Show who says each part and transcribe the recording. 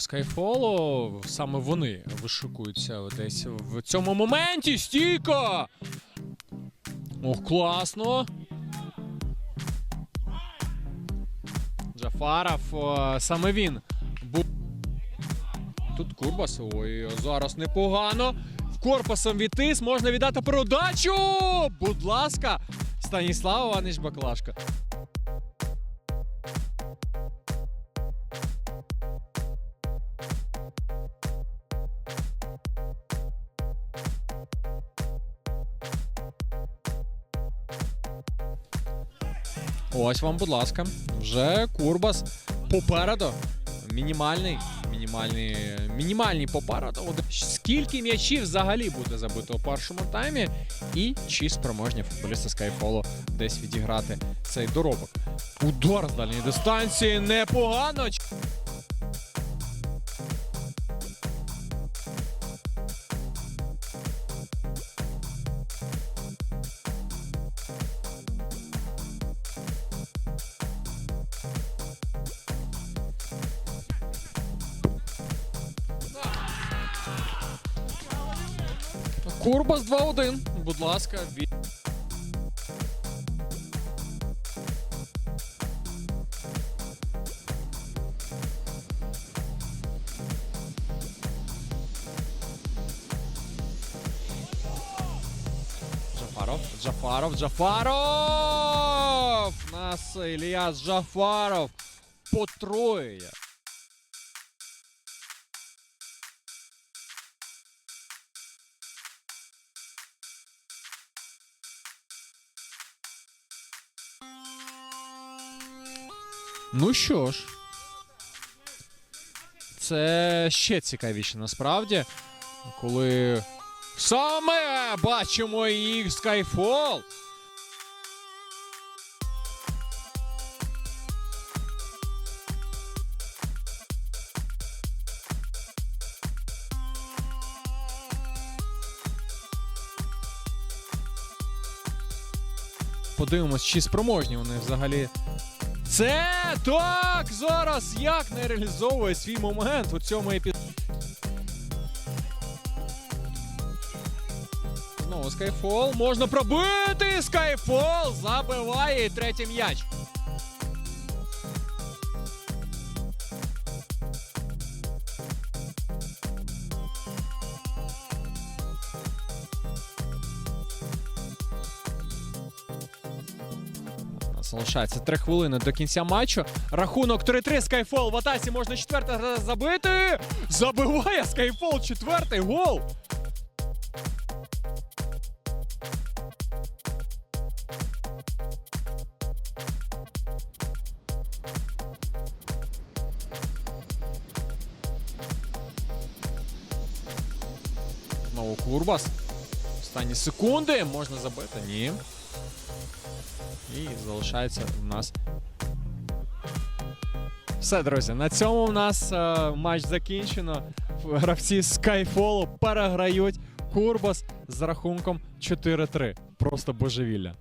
Speaker 1: Скайфолу саме вони вишикуються десь в цьому моменті. Стійка! Ох, класно. Джафаров, саме він. Тут Курбас. Ой, зараз непогано. В корпусом відтис можна віддати передачу. Будь ласка, Станіслав Іванович Баклашка. Ось вам, будь ласка, вже Курбас попереду. Мінімальний, мінімальний, мінімальний попереду. Скільки м'ячів взагалі буде забито у першому таймі, і чи спроможні футболісти Скайфолу десь відіграти цей доробок. Удар з дальньої дистанції непогано. Курбас 2-1. Будь ласка. Джафаров, Джафаров, Джафаров! Нас Іліас Джафаров потроює. Ну що ж, це ще цікавіше насправді, коли саме бачимо їх Skyfall. Подивимось, чи спроможні вони взагалі це так зараз як не реалізовує свій момент у цьому епізоді. Знову Скайфол. Можна пробити. Скайфол забиває третій м'яч. Залишається 3 хвилини до кінця матчу. Рахунок 3-3. Скайфол в атаці можна четвертий забити. Забиває Скайфол четвертий гол. Курбас. Останні секунди. Можна забити. Ні. І залишається у нас. Все, друзі, на цьому в нас е, матч закінчено. Гравці Skyfall переграють Курбас з рахунком 4-3. Просто божевілля.